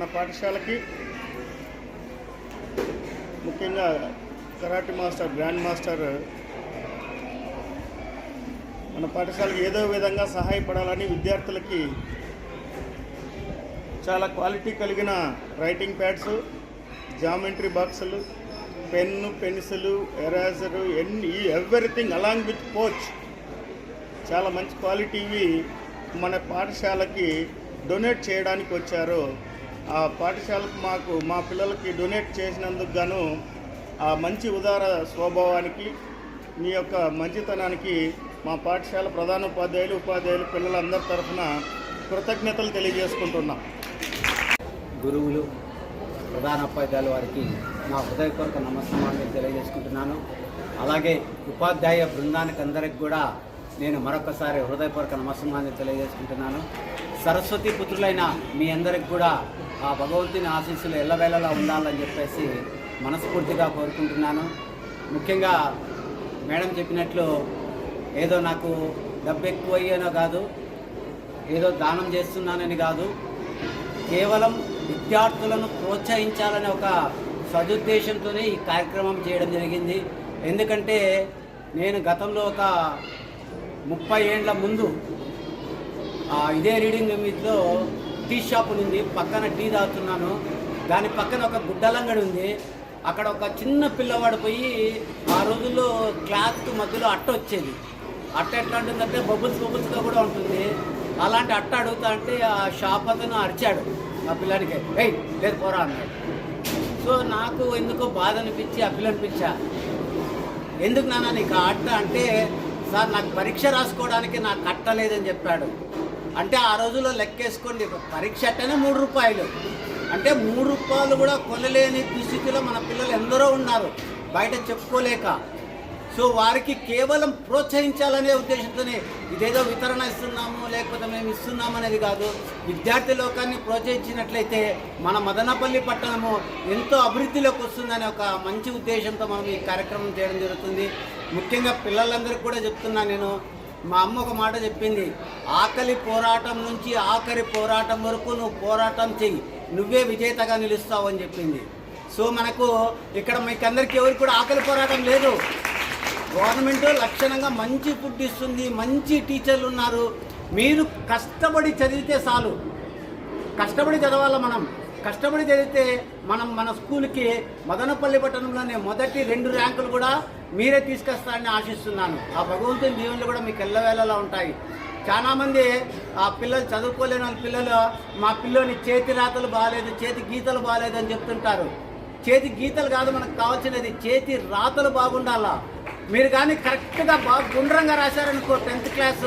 మన పాఠశాలకి ముఖ్యంగా karate master grand master మన పాఠశాలకి ఏదో విధంగా సహాయపడాలని విద్యార్థులకి చాలా క్వాలిటీ కలిగిన రైటింగ్ ప్యాడ్స్ జామెంట్రీ బాక్సులు పెన్ను పెన్సిల్ ఎరేజరు ఎన్ని ఎవ్రీథింగ్ అలాంగ్ విత్ కోచ్. చాలా మంచి క్వాలిటీవి మన పాఠశాలకి డొనేట్ చేయడానికి వచ్చారు ఆ పాఠశాలకు మాకు మా పిల్లలకి డొనేట్ చేసినందుకు గాను ఆ మంచి ఉదార స్వభావానికి మీ యొక్క మంచితనానికి మా పాఠశాల ప్రధానోపాధ్యాయులు ఉపాధ్యాయులు పిల్లలందరి తరఫున కృతజ్ఞతలు తెలియజేసుకుంటున్నాం. గురువులు ప్రధాన ఉపాధ్యాయులు వారికి నా హృదయపూర్వక నమస్కారాన్ని తెలియజేసుకుంటున్నాను. అలాగే ఉపాధ్యాయ బృందానికి అందరికి కూడా నేను మరొకసారి హృదయపూర్వక నమస్కారాన్ని తెలియజేసుకుంటున్నాను. సరస్వతి పుత్రులైన మీ అందరికి కూడా ఆ భగవంతుని ఆశీస్సులు ఎల్లవేళలా ఉండాలని చెప్పేసి మనస్ఫూర్తిగా కోరుకుంటున్నాను. ముఖ్యంగా మేడం చెప్పినట్లు ఏదో నాకు డబ్బు ఎక్కువ కాదు ఏదో దానం చేస్తున్నానని కాదు కేవలం విద్యార్థులను ప్రోత్సహించాలనే ఒక సదుద్దేశంతోనే ఈ కార్యక్రమం చేయడం జరిగింది. ఎందుకంటే నేను గతంలో ఒక ముప్పై ఏండ్ల ముందు ఇదే రీడింగ్ నిమిత్లో టీ షాప్ ఉంది పక్కన టీ తాగుతున్నాను. దాని పక్కన ఒక గుడ్డలంగడి ఉంది. అక్కడ ఒక చిన్న పిల్లవాడు పోయి ఆ రోజుల్లో క్లాత్ మధ్యలో అట్ట వచ్చేది. అట్ట ఎట్లా ఉంటుందంటే బబుల్స్ బబుల్స్గా కూడా ఉంటుంది. అలాంటి అట్ట అడుగుతా అంటే ఆ షాప్ అతను అరిచాడు ఆ పిల్లాడికి. ఏయ్ లేదు పోరా అన్నాడు. సో నాకు ఎందుకో బాధ అనిపించి ఆ పిల్ల అనిపించా ఎందుకు నాన్న నీకు ఆ అట్ట అంటే సార్ నాకు పరీక్ష రాసుకోవడానికి నాకు కట్టలేదని చెప్పాడు. అంటే ఆ రోజుల్లో లెక్కేసుకోండి. పరీక్ష అట్టనే మూడు రూపాయలు. అంటే మూడు రూపాయలు కూడా కొనలేని దుస్థితిలో మన పిల్లలు ఎందరో ఉన్నారు. బయట చెప్పుకోలేక. సో వారికి కేవలం ప్రోత్సహించాలనే ఉద్దేశంతోనే ఇదేదో వితరణ ఇస్తున్నాము లేకపోతే మేము ఇస్తున్నాము అనేది కాదు. విద్యార్థి లోకాన్ని ప్రోత్సహించినట్లయితే మన మదనపల్లి పట్టణము ఎంతో అభివృద్ధిలోకి వస్తుందనే ఒక మంచి ఉద్దేశంతో మనం ఈ కార్యక్రమం చేయడం జరుగుతుంది. ముఖ్యంగా పిల్లలందరికీ కూడా చెప్తున్నా నేను. మా అమ్మ ఒక మాట చెప్పింది ఆకలి పోరాటం నుంచి ఆఖరి పోరాటం వరకు నువ్వు పోరాటం చెయ్యి నువ్వే విజేతగా నిలుస్తావు అని చెప్పింది. సో మనకు ఇక్కడ మీకు అందరికీ ఎవరికి కూడా ఆకలి పోరాటం లేదు. గవర్నమెంట్ లక్షణంగా మంచి ఫుడ్ ఇస్తుంది మంచి టీచర్లు ఉన్నారు. మీరు కష్టపడి చదివితే చాలు. కష్టపడి చదవాలి మనం? కష్టపడి చదివితే మనం మన స్కూల్కి మదనపల్లి పట్టణంలోనే మొదటి రెండు ర్యాంకులు కూడా మీరే తీసుకొస్తారని ఆశిస్తున్నాను. ఆ భగవంతుని దీవెనలు కూడా మీకు ఎల్లవేళలా ఉంటాయి. చాలామంది ఆ పిల్లలు చదువుకోలేని వాళ్ళ పిల్లలు మా పిల్లోని చేతి రాతలు బాగాలేదు చేతి గీతలు బాగాలేదు అని చెప్తుంటారు. చేతి గీతలు కాదు మనకు కావాల్సినది చేతి రాతలు బాగుండాలా? మీరు కానీ కరెక్ట్గా బాగా గుండ్రంగా రాశారనుకో టెన్త్ క్లాస్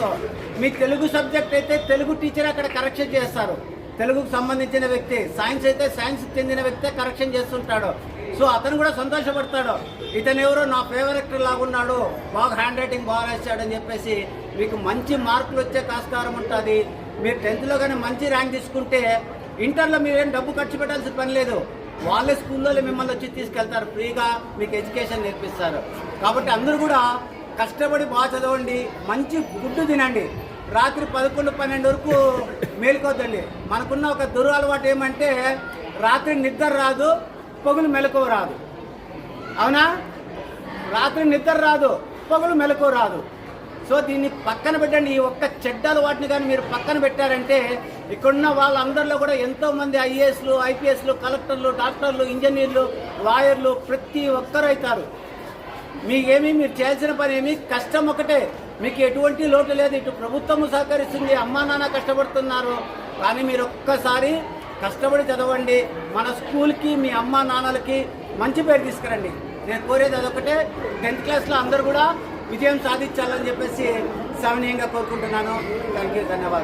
మీ తెలుగు సబ్జెక్ట్ అయితే తెలుగు టీచర్ అక్కడ కరెక్షన్ చేస్తారు. తెలుగుకు సంబంధించిన వ్యక్తి సైన్స్ అయితే సైన్స్ చెందిన వ్యక్తే కరెక్షన్ చేస్తుంటాడు. సో అతను కూడా సంతోషపడతాడు. ఇతను ఎవరో నా ఫేవరెట్ లాగున్నాడు బాగా హ్యాండ్ రైటింగ్ బాగా వేస్తాడని చెప్పేసి మీకు మంచి మార్కులు వచ్చే ఆస్కారం ఉంటుంది. మీరు టెన్త్లో కానీ మంచి ర్యాంక్ తీసుకుంటే ఇంటర్లో మీరేం డబ్బు ఖర్చు పెట్టాల్సిన పని లేదు. వాళ్ళే స్కూల్లో మిమ్మల్ని వచ్చి తీసుకెళ్తారు ఫ్రీగా మీకు ఎడ్యుకేషన్ నేర్పిస్తారు. కాబట్టి అందరూ కూడా కష్టపడి బాగా చదవండి మంచి గుడ్డు తినండి. రాత్రి పదకొండు పన్నెండు వరకు మేలుకోద్దండి. మనకున్న ఒక దురలవాటు ఏమంటే రాత్రి నిద్ర రాదు పొగులు మెలకువ రాదు. అవునా? రాత్రి నిద్ర రాదు పొగలు మెలకువ రాదు. సో దీన్ని పక్కన పెట్టండి. ఈ ఒక్క చెడ్డ అలవాటుని కానీ మీరు పక్కన పెట్టారంటే ఇక్కడున్న వాళ్ళందరిలో కూడా ఎంతో మంది ఐఏఎస్లు ఐపీఎస్లు కలెక్టర్లు డాక్టర్లు ఇంజనీర్లు లాయర్లు ప్రతి ఒక్కరు అవుతారు. మీకేమి మీరు చేయాల్సిన పని ఏమి కష్టం ఒకటే మీకు ఎటువంటి లోటు లేదు. ఇటు ప్రభుత్వము సహకరిస్తుంది. అమ్మా నాన్న కష్టపడుతున్నారు. కానీ మీరు ఒక్కసారి కష్టపడి చదవండి. మన స్కూల్కి మీ అమ్మా నాన్నలకి మంచి పేరు తీసుకురండి. నేను కోరేది అదొకటే టెన్త్ క్లాస్లో అందరూ కూడా విజయం సాధించాలని చెప్పేసి సవనీయంగా కోరుకుంటున్నాను. థ్యాంక్ యూ ధన్యవాదాలు.